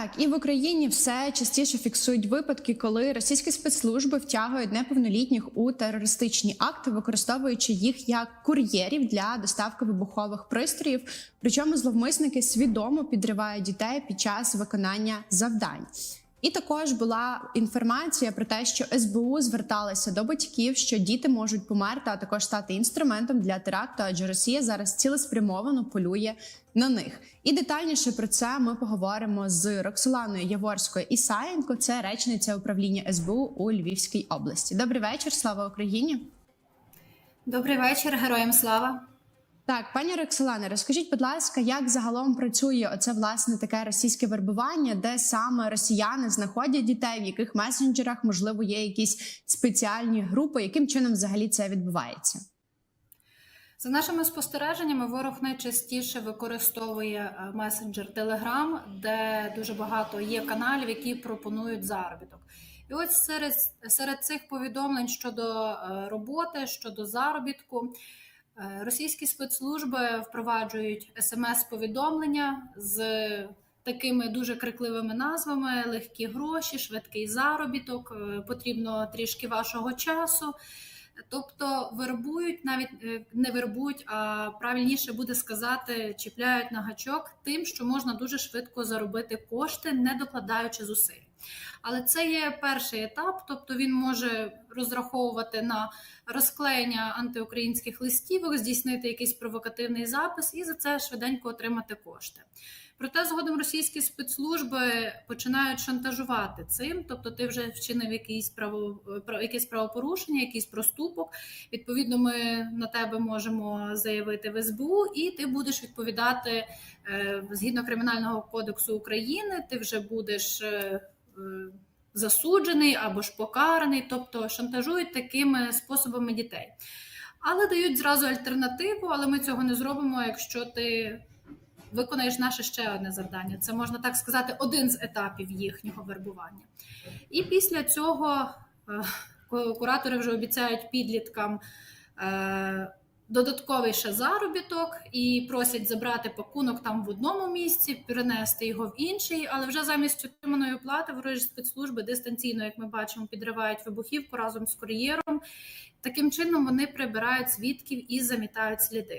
Так, і в Україні все частіше фіксують випадки, коли російські спецслужби втягують неповнолітніх у терористичні акти, використовуючи їх як кур'єрів для доставки вибухових пристроїв. Причому зловмисники свідомо підривають дітей під час виконання завдань. І також була інформація про те, що СБУ зверталася до батьків, що діти можуть померти, а також стати інструментом для теракту, адже Росія зараз цілеспрямовано полює на них. І детальніше про це ми поговоримо з Роксоланою Яворською Ісаєнко, це речниця управління СБУ у Львівській області. Добрий вечір, слава Україні! Добрий вечір, героям слава. Так, пані Роксолане, розкажіть, будь ласка, як загалом працює оце власне таке російське вербування, де саме росіяни знаходять дітей, в яких месенджерах можливо є якісь спеціальні групи, яким чином взагалі це відбувається? За нашими спостереженнями, ворог найчастіше використовує е, месенджер Telegram, де дуже багато є каналів, які пропонують заробіток. І ось серед, серед цих повідомлень щодо е, роботи, щодо заробітку, російські спецслужби впроваджують смс-повідомлення з такими дуже крикливими назвами: легкі гроші, швидкий заробіток, е, потрібно трішки вашого часу. Тобто вербують, навіть е, не вербують, а правильніше буде сказати, чіпляють на гачок тим, що можна дуже швидко заробити кошти, не докладаючи зусиль. Але це є перший етап, тобто він може розраховувати на розклеєння антиукраїнських листівок, здійснити якийсь провокативний запис і за це швиденько отримати кошти. Проте згодом російські спецслужби починають шантажувати цим, тобто ти вже вчинив якийсь право якесь правопорушення, якийсь проступок. Відповідно, ми на тебе можемо заявити в СБУ, і ти будеш відповідати е, згідно кримінального кодексу України. Ти вже будеш. Е, Засуджений або ж покараний, тобто шантажують такими способами дітей. Але дають зразу альтернативу, але ми цього не зробимо, якщо ти виконаєш наше ще одне завдання. Це можна так сказати, один з етапів їхнього вербування. І після цього е, куратори вже обіцяють підліткам е, додатковий ще заробіток і просять забрати пакунок там в одному місці, перенести його в інший, але вже замість отриманої оплати ворожі спецслужби дистанційно, як ми бачимо, підривають вибухівку разом з кур'єром. Таким чином вони прибирають свідків і замітають сліди.